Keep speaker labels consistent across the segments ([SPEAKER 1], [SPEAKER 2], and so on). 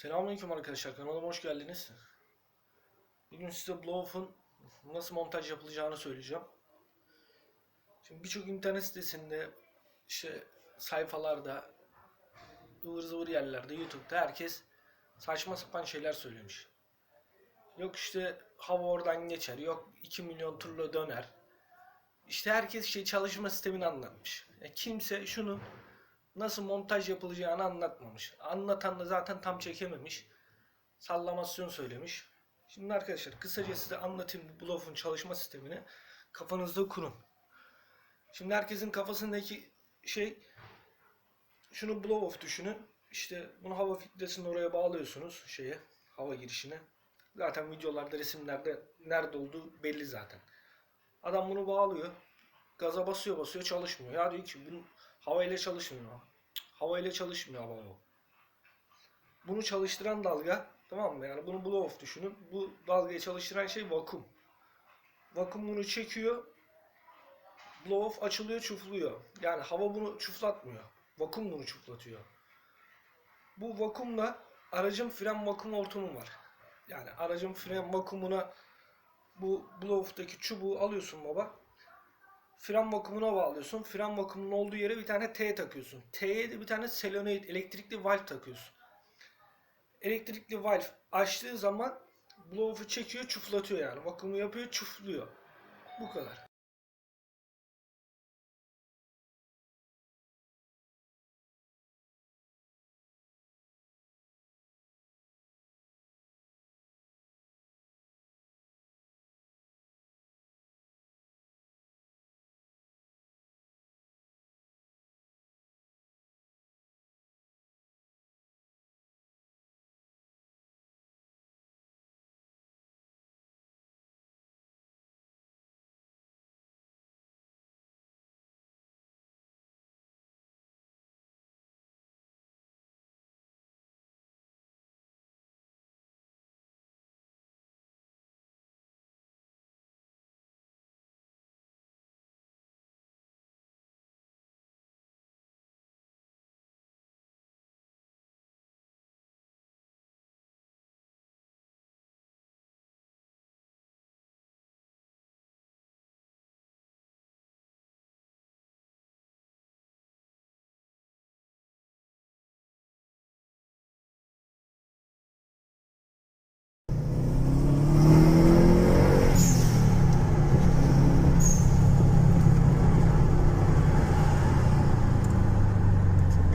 [SPEAKER 1] Selamünaleyküm arkadaşlar. Kanalıma hoş geldiniz. Bugün size Blow-Off'un nasıl montaj yapılacağını söyleyeceğim. Şimdi birçok internet sitesinde, işte sayfalarda, ıvır zıvır yerlerde, YouTube'da herkes saçma sapan şeyler söylemiş. Yok işte hava oradan geçer, yok 2 milyon turla döner. İşte herkes şey çalışma sistemini anlatmış. Ya kimse şunu nasıl montaj yapılacağını anlatmamış. Anlatan da zaten tam çekememiş. Sallamasyon söylemiş. Şimdi arkadaşlar kısaca size anlatayım bu Bluff'un çalışma sistemini. Kafanızda kurun. Şimdi herkesin kafasındaki şey şunu blow off düşünün. İşte bunu hava filtresini oraya bağlıyorsunuz şeye hava girişine. Zaten videolarda resimlerde nerede olduğu belli zaten. Adam bunu bağlıyor. Gaza basıyor basıyor çalışmıyor. Ya diyor ki bunun hava ile çalışmıyor. Hava ile çalışmıyor hava bu. Bunu çalıştıran dalga tamam mı? Yani bunu blow off düşünün. Bu dalgayı çalıştıran şey vakum. Vakum bunu çekiyor. Blow off açılıyor çufluyor. Yani hava bunu çuflatmıyor. Vakum bunu çuflatıyor. Bu vakumla aracın fren vakum hortumu var. Yani aracın fren vakumuna bu blow off'taki çubuğu alıyorsun baba fren vakumuna bağlıyorsun. Fren vakumunun olduğu yere bir tane T takıyorsun. T'ye de bir tane solenoid elektrikli valve takıyorsun. Elektrikli valve açtığı zaman blow-off'u çekiyor, çuflatıyor yani. Vakumu yapıyor, çufluyor. Bu kadar.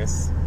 [SPEAKER 1] Yes.